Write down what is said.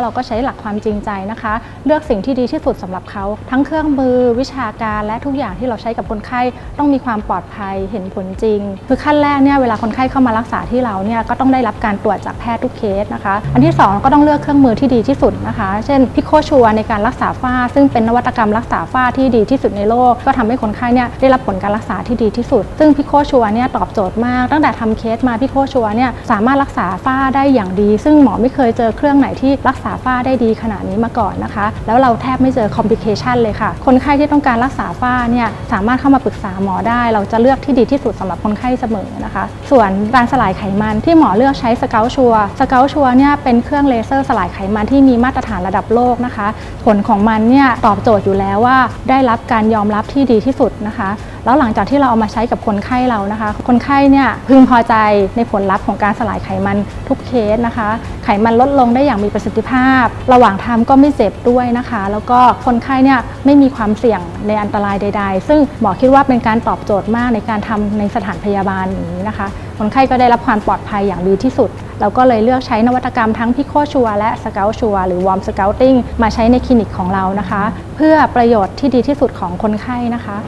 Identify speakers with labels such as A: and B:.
A: เราก็ใช้หลักความจริงใจนะคะ เลือกสิ่งที่ดีที่สุดสำหรับเขา ทั้งเครื่องมือวิชาการและทุกอย่างที่เราใช้กับคนไข้ต้องมีความปลอดภัยเห็นผลจริง คือขั้นแรกเนี่ยเวลาคนไข้เข้ามารักษาที่เราเนี่ยก็ต้องได้รับการตรวจจากแพทย์ทุกเคสนะคะ อันที่สองก็ต้องเลือกเครื่องมือที่ดีที่สุดนะคะ เช่นพิโคชัวในการรักษาฝ้า ซึ่งเป็นนวัตกรรมรักษาฝ้าที่ดีที่สุดในโลก ก็ทำให้คนไข้เนี่ยได้รับผลการรักษาที่ดีที่สุด ซึ่งพิโคชัวเนี่ยตอบโจทย์มาก ตั้งแต่ทำเคสมาพิโคชัวเนี่ยสามารถรักษาฝ้าได้อย่างดี ซึ่งหมอไม่เคยเจอเครื่องไหนที่รักษษาฝ้าได้ดีขนาดนี้มาก่อนนะคะ แล้วเราแทบไม่เจอคอมพลิเคชันเลยค่ะ คนไข้ที่ต้องการรักษาฝ้าเนี่ยสามารถเข้ามาปรึกษาหมอได้ เราจะเลือกที่ดีที่สุดสำหรับคนไข้เสมอนะคะ ส่วนการสลายไขมันที่หมอเลือกใช้สเกลชัวสเกลชัวเนี่ยเป็นเครื่องเลเซอร์สลายไขมันที่มีมาตรฐานระดับโลกนะคะ ผลของมันเนี่ยตอบโจทย์อยู่แล้วว่าได้รับการยอมรับที่ดีที่สุดนะคะ แล้วหลังจากที่เราเอามาใช้กับคนไข้เรานะคะ คนไข้เนี่ยพึงพอใจในผลลัพธ์ของการสลายไขมันทุกเคสนะคะ ไขมันลดลงได้อย่างมีประสิทธิภาพ ระหว่างทำก็ไม่เจ็บด้วยนะคะ แล้วก็คนไข้เนี่ยไม่มีความเสี่ยงในอันตรายใด ๆ ซึ่งหมอคิดว่าเป็นการตอบโจทย์มากในการทำในสถานพยาบาลอย่างนี้นะคะ คนไข้ก็ได้รับความปลอดภัยอย่างดีที่สุด เราก็เลยเลือกใช้นวัตกรรมทั้งพิโคชัวและสเกลชัวหรือวอร์มสเกลติ้งมาใช้ในคลินิกของเรานะคะ เพื่อประโยชน์ที่ดีที่สุดของคนไข้นะคะ